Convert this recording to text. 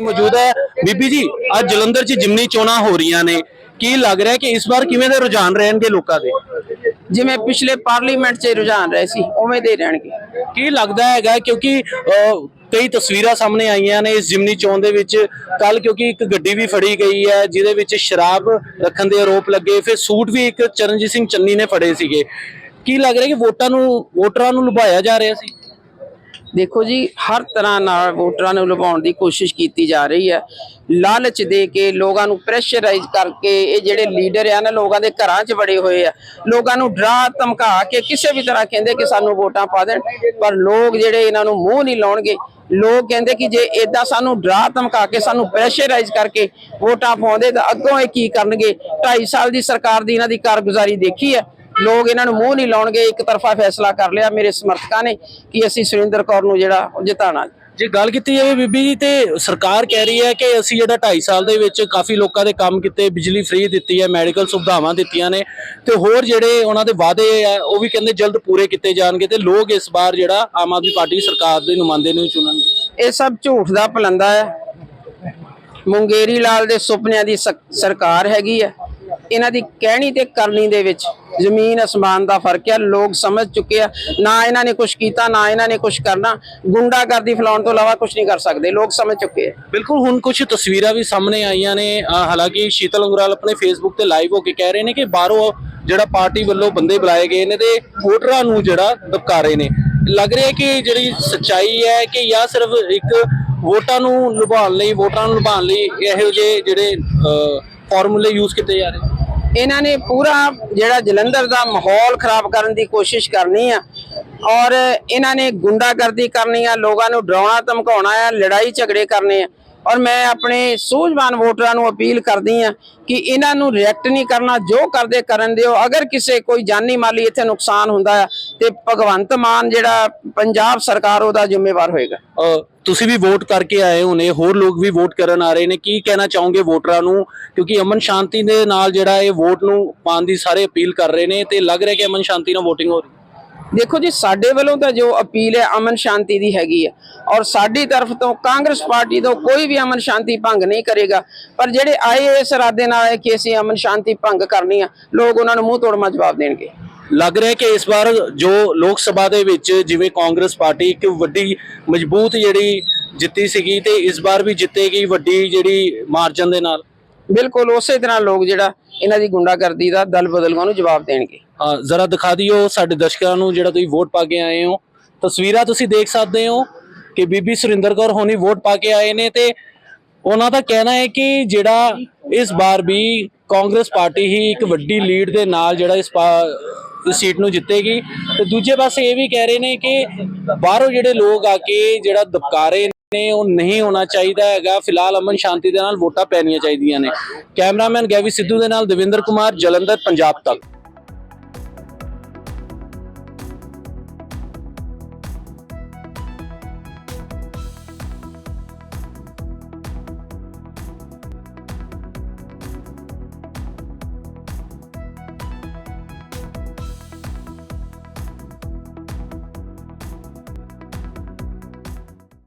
ਮੌਜੂਦ ਹੈ। ਬੀਬੀ ਜੀ ਅੱਜ ਜਲੰਧਰ 'ਚ ਜਿਮਨੀ ਚੋਣਾਂ ਹੋ ਰਹੀਆਂ ਨੇ। ਕੀ ਲੱਗ ਰਿਹਾ ਕਿ ਇਸ ਵਾਰ ਕਿਵੇਂ ਦੇ ਰੁਝਾਨ ਰਹਿਣਗੇ ਲੋਕਾਂ ਦੇ? ਜਿਵੇਂ ਪਿਛਲੇ ਪਾਰਲੀਮੈਂਟ 'ਚ ਰੁਝਾਨ ਰਹੇ ਸੀ ਉਵੇਂ ਦੇ ਰਹਿਣਗੇ। ਕੀ ਲੱਗਦਾ ਹੈਗਾ ਕਿਉਂਕਿ ਕਈ ਤਸਵੀਰਾਂ ਸਾਹਮਣੇ ਆਈਆਂ ਨੇ ਇਸ ਜਿਮਨੀ ਚੋਣ ਦੇ ਵਿੱਚ। ਕੱਲ ਕਿਉਂਕਿ ਇੱਕ ਗੱਡੀ ਵੀ ਫੜੀ ਗਈ ਹੈ ਜਿਹਦੇ ਵਿੱਚ ਸ਼ਰਾਬ ਰੱਖਣ ਦੇ ਆਰੋਪ ਲੱਗੇ। ਫਿਰ ਸੂਟ ਵੀ ਇੱਕ ਚਰਨਜੀਤ ਸਿੰਘ ਚੰਨੀ ਨੇ ਫੜੇ ਸੀਗੇ। ਕੀ ਲੱਗ ਰਿਹਾ ਕਿ ਵੋਟਾਂ ਨੂੰ ਵੋਟਰਾਂ ਨੂੰ ਲੁਭਾਇਆ ਜਾ ਰਿਹਾ ਸੀ? ਦੇਖੋ ਜੀ, ਹਰ ਤਰ੍ਹਾਂ ਨਾਲ ਵੋਟਰਾਂ ਨੂੰ ਲੁਭਾਉਣ ਦੀ ਕੋਸ਼ਿਸ਼ ਕੀਤੀ ਜਾ ਰਹੀ ਹੈ। ਲਾਲਚ ਦੇ ਕੇ ਲੋਕਾਂ ਨੂੰ ਪ੍ਰੈਸ਼ਰਾਈਜ਼ ਕਰਕੇ ਇਹ ਜਿਹੜੇ ਲੀਡਰ ਆ ਨਾ, ਲੋਕਾਂ ਦੇ ਘਰਾਂ 'ਚ ਵੜੇ ਹੋਏ ਆ। ਲੋਕਾਂ ਨੂੰ ਡਰਾ, ਧਮਕਾ ਕੇ ਕਿਸੇ ਵੀ ਤਰ੍ਹਾਂ ਕਹਿੰਦੇ ਕਿ ਸਾਨੂੰ ਵੋਟਾਂ ਪਾ ਦੇਣ, ਪਰ ਲੋਕ ਜਿਹੜੇ ਇਹਨਾਂ ਨੂੰ ਮੂੰਹ ਨਹੀਂ ਲਾਉਣਗੇ। ਲੋਕ ਕਹਿੰਦੇ ਕਿ ਜੇ ਇਦਾਂ ਸਾਨੂੰ ਡਰਾ, ਧਮਕਾ ਕੇ ਸਾਨੂੰ ਪ੍ਰੈਸ਼ਰਾਈਜ਼ ਕਰਕੇ ਵੋਟਾਂ ਪਾਉਂਦੇ ਤਾਂ ਅੱਗੋਂ ਇਹ ਕੀ ਕਰਨਗੇ? 2.5 ਸਾਲ ਦੀ ਸਰਕਾਰ ਦੀ ਇਹਨਾਂ ਦੀ ਕਾਰਗੁਜ਼ਾਰੀ ਦੇਖੀ ਹੈ। ਲੋਕ ਇਹਨਾਂ ਨੂੰ ਮੂੰਹ ਨਹੀਂ ਲਾਉਣਗੇ ਇੱਕ ਤਰਫਾ ਫੈਸਲਾ ਕਰ ਲਿਆ ਮੇਰੇ ਸਮਰਥਕਾਂ ਨੇ ਕਿ ਅਸੀਂ ਸੁਰਿੰਦਰ ਕੌਰ ਨੂੰ ਜਿਹੜਾ ਜਿਤਾਣਾ ਜੇ ਗੱਲ ਕੀਤੀ ਜਾਵੇ ਬੀਬੀ ਜੀ ਤੇ ਸਰਕਾਰ ਕਹਿ ਰਹੀ ਹੈ ਕਿ ਅਸੀਂ ਜਿਹੜਾ 2.5 ਸਾਲ ਦੇ ਵਿੱਚ ਕਾਫੀ ਲੋਕਾਂ ਦੇ ਕੰਮ ਕੀਤੇ ਬਿਜਲੀ ਫ੍ਰੀ ਦਿੱਤੀ ਹੈ ਮੈਡੀਕਲ ਸੁਵਿਧਾਵਾਂ ਦਿੱਤੀਆਂ ਨੇ ਤੇ ਹੋਰ ਜਿਹੜੇ ਉਹਨਾਂ ਦੇ ਵਾਅਦੇ ਆ ਉਹ ਵੀ ਕਹਿੰਦੇ ਜਲਦ ਪੂਰੇ ਕੀਤੇ ਜਾਣਗੇ ਤੇ ਲੋਕ ਇਸ ਵਾਰ ਜਿਹੜਾ ਆਮ ਆਦਮੀ ਪਾਰਟੀ ਸਰਕਾਰ ਦੇ ਨੁਮਾਇੰਦੇ ਨੂੰ ਚੁਣਨਗੇ। ਇਹ ਸਭ ਝੂਠ ਦਾ ਪਲੰਦਾ ਹੈ। ਮੁੰਗੇਰੀ ਲਾਲ ਦੇ ਸੁਪਨਿਆਂ ਦੀ ਸਰਕਾਰ ਹੈਗੀ ਹੈ। ਇਹਨਾਂ ਦੀ ਕਹਿਣੀ ਤੇ ਕਰਨੀ ਦੇ ਵਿੱਚ ਜ਼ਮੀਨ ਅਸਮਾਨ ਦਾ ਫ਼ਰਕ ਹੈ ਲੋਕ ਸਮਝ ਚੁੱਕੇ ਆ। ਨਾ ਇਹਨਾਂ ਨੇ ਕੁਝ ਕੀਤਾ, ਨਾ ਇਹਨਾਂ ਨੇ ਕੁਝ ਕਰਨਾ। ਗੁੰਡਾਗਰਦੀ ਫੈਲਾਉਣ ਤੋਂ ਇਲਾਵਾ ਕੁਝ ਨਹੀਂ ਕਰ ਸਕਦੇ, ਲੋਕ ਸਮਝ ਚੁੱਕੇ ਆ। ਬਿਲਕੁਲ, ਹੁਣ ਕੁਝ ਤਸਵੀਰਾਂ ਵੀ ਸਾਹਮਣੇ ਆਈਆਂ ਨੇ। ਹਾਲਾਂਕਿ ਸ਼ੀਤਲ ਅੰਗਰਾਲ ਆਪਣੇ ਫੇਸਬੁੱਕ ਤੇ ਲਾਈਵ ਹੋ ਕੇ ਕਹਿ ਰਹੇ ਨੇ ਕਿ ਬਾਹਰੋਂ ਜਿਹੜਾ ਪਾਰਟੀ ਵੱਲੋਂ ਬੰਦੇ ਬੁਲਾਏ ਗਏ ਨੇ ਤੇ ਵੋਟਰਾਂ ਨੂੰ ਜਿਹੜਾ ਦਬਕਾ ਰਹੇ ਨੇ। ਲੱਗ ਰਿਹਾ ਕਿ ਜਿਹੜੀ ਸੱਚਾਈ ਹੈ ਕਿ ਜਾਂ ਸਿਰਫ ਇੱਕ ਵੋਟਾਂ ਨੂੰ ਲੁਭਾਉਣ ਲਈ, ਵੋਟਰਾਂ ਨੂੰ ਲੁਭਾਉਣ ਲਈ ਇਹੋ ਜਿਹੇ ਜਿਹੜੇ ਫਾਰਮੂਲੇ ਯੂਜ਼ ਕੀਤੇ ਜਾ ਰਹੇ ਇਹਨਾਂ ਨੇ ਪੂਰਾ ਜਿਹੜਾ ਜਲੰਧਰ ਦਾ ਮਾਹੌਲ ਖਰਾਬ ਕਰਨ ਦੀ ਕੋਸ਼ਿਸ਼ ਕਰਨੀ ਆ। ਔਰ ਇਹਨਾਂ ਨੇ ਗੁੰਡਾਗਰਦੀ ਕਰਨੀ ਆ, ਲੋਕਾਂ ਨੂੰ ਡਰਾਉਣਾ, ਧਮਕਾਉਣਾ ਆ, ਲੜਾਈ ਝਗੜੇ ਕਰਨੇ ਆ। ਔਰ ਮੈਂ ਆਪਣੇ ਸੂਝਵਾਨ ਵੋਟਰਾਂ ਨੂੰ ਅਪੀਲ ਕਰਦੀ ਆ ਕਿ ਇਹਨਾਂ ਨੂੰ ਰਿਐਕਟ ਨਹੀਂ ਕਰਨਾ, ਜੋ ਕਰਦੇ ਕਰਨ ਦਿਓ। ਅਗਰ ਕਿਸੇ ਕੋਈ ਜਾਨੀ ਮਾਲੀ ਇੱਥੇ ਨੁਕਸਾਨ ਹੁੰਦਾ ਆ, ਤੇ ਭਗਵੰਤ ਮਾਨ ਜਿਹੜਾ ਪੰਜਾਬ ਸਰਕਾਰ ਉਹਦਾ ਜ਼ਿੰਮੇਵਾਰ ਹੋਏਗਾ। ਅਹ ਤੁਸੀਂ ਵੀ ਵੋਟ ਕਰਕੇ ਆਏ ਹੋਣੇ, ਹੋਰ ਲੋਕ ਵੀ ਵੋਟ ਕਰਨ ਆ ਰਹੇ ਨੇ, ਕੀ ਕਹਿਣਾ ਚਾਹੋਗੇ ਵੋਟਰਾਂ ਨੂੰ? ਕਿਉਂਕਿ ਅਮਨ ਸ਼ਾਂਤੀ ਦੇ ਨਾਲ ਜਿਹੜਾ ਇਹ ਵੋਟ ਨੂੰ ਪਾਉਣ ਦੀ ਸਾਰੇ ਅਪੀਲ ਕਰ ਰਹੇ ਨੇ ਤੇ ਲੱਗ ਰਿਹਾ ਕਿ ਅਮਨ ਸ਼ਾਂਤੀ ਨਾਲ VOTING ਹੋ ਰਹੀ ਦੇਖੋ ਜੀ, ਸਾਡੇ ਵੱਲੋਂ ਤਾਂ ਜੋ ਅਪੀਲ ਹੈ, ਅਮਨ ਸ਼ਾਂਤੀ ਦੀ ਹੈਗੀ ਹੈ। ਔਰ ਸਾਡੀ ਤਰਫ ਤੋਂ ਕਾਂਗਰਸ ਪਾਰਟੀ ਤੋਂ ਕੋਈ ਵੀ ਅਮਨ ਸ਼ਾਂਤੀ ਭੰਗ ਨਹੀਂ ਕਰੇਗਾ। ਪਰ ਜਿਹੜੇ ਆਏ ਇਸ ਇਰਾਦੇ ਨਾਲ ਹੈ ਕਿ ਅਸੀਂ ਅਮਨ ਸ਼ਾਂਤੀ ਭੰਗ ਕਰਨੀ ਆ, ਲੋਕ ਉਹਨਾਂ ਨੂੰ ਮੂੰਹ ਤੋੜਮਾ ਜਵਾਬ ਦੇਣਗੇ। ਲੱਗ ਰਿਹਾ ਕਿ ਇਸ ਵਾਰ ਜੋ ਲੋਕ ਸਭਾ ਦੇ ਵਿੱਚ ਜਿਵੇਂ ਕਾਂਗਰਸ ਪਾਰਟੀ ਇੱਕ ਵੱਡੀ ਮਜ਼ਬੂਤ ਜਿਹੜੀ ਜਿੱਤੀ ਸੀਗੀ ਤੇ ਇਸ ਵਾਰ ਵੀ ਜਿੱਤੇਗੀ ਵੱਡੀ ਜਿਹੜੀ ਮਾਰਜਨ ਦੇ ਨਾਲ? ਬਿਲਕੁਲ ਉਸੇ ਤਰ੍ਹਾਂ ਲੋਕ ਜਿਹੜਾ ਇਹਨਾਂ ਦੀ ਗੁੰਡਾਗਰਦੀ ਦਾ ਦਲ ਬਦਲਵਾਂ ਨੂੰ ਜਵਾਬ ਦੇਣਗੇ। ਹਾਂ ਜ਼ਰਾ ਦਿਖਾ ਦਿਓ ਸਾਡੇ ਦਰਸ਼ਕਾਂ ਨੂੰ ਜਿਹੜਾ ਤੁਸੀਂ ਵੋਟ ਪਾ ਕੇ ਆਏ ਹੋ। ਤਸਵੀਰਾਂ ਤੁਸੀਂ ਦੇਖ ਸਕਦੇ ਹੋ ਕਿ ਬੀਬੀ ਸੁਰਿੰਦਰ ਕੌਰ ਹੋਣੀ ਵੋਟ ਪਾ ਕੇ ਆਏ ਨੇ ਤੇ ਉਹਨਾਂ ਦਾ ਕਹਿਣਾ ਹੈ ਕਿ ਜਿਹੜਾ ਇਸ ਵਾਰ ਵੀ ਕਾਂਗਰਸ ਪਾਰਟੀ ਹੀ ਇੱਕ ਵੱਡੀ ਲੀਡ ਦੇ ਨਾਲ ਜਿਹੜਾ ਇਸ ਇਸ ਸੀਟ ਨੂੰ ਜਿੱਤੇਗੀ। ਤੇ ਦੂਜੇ ਪਾਸੇ ਇਹ ਵੀ ਕਹਿ ਰਹੇ ਨੇ ਕਿ ਬਾਹਰੋਂ ਜਿਹੜੇ ਲੋਕ ਆ ਕੇ ਜਿਹੜਾ ਦਬਕਾਰੇ ਨੇ, ਉਹ ਨਹੀਂ ਹੋਣਾ ਚਾਹੀਦਾ ਹੈਗਾ। ਫਿਲਹਾਲ ਅਮਨ ਸ਼ਾਂਤੀ ਦੇ ਨਾਲ ਵੋਟਾਂ ਪੈਣੀਆਂ ਚਾਹੀਦੀਆਂ ਨੇ। ਕੈਮਰਾਮੈਨ ਗੈਵੀ ਸਿੱਧੂ ਦੇ ਨਾਲ ਦਵਿੰਦਰ ਕੁਮਾਰ, ਜਲੰਧਰ, ਪੰਜਾਬ ਤੱਕ।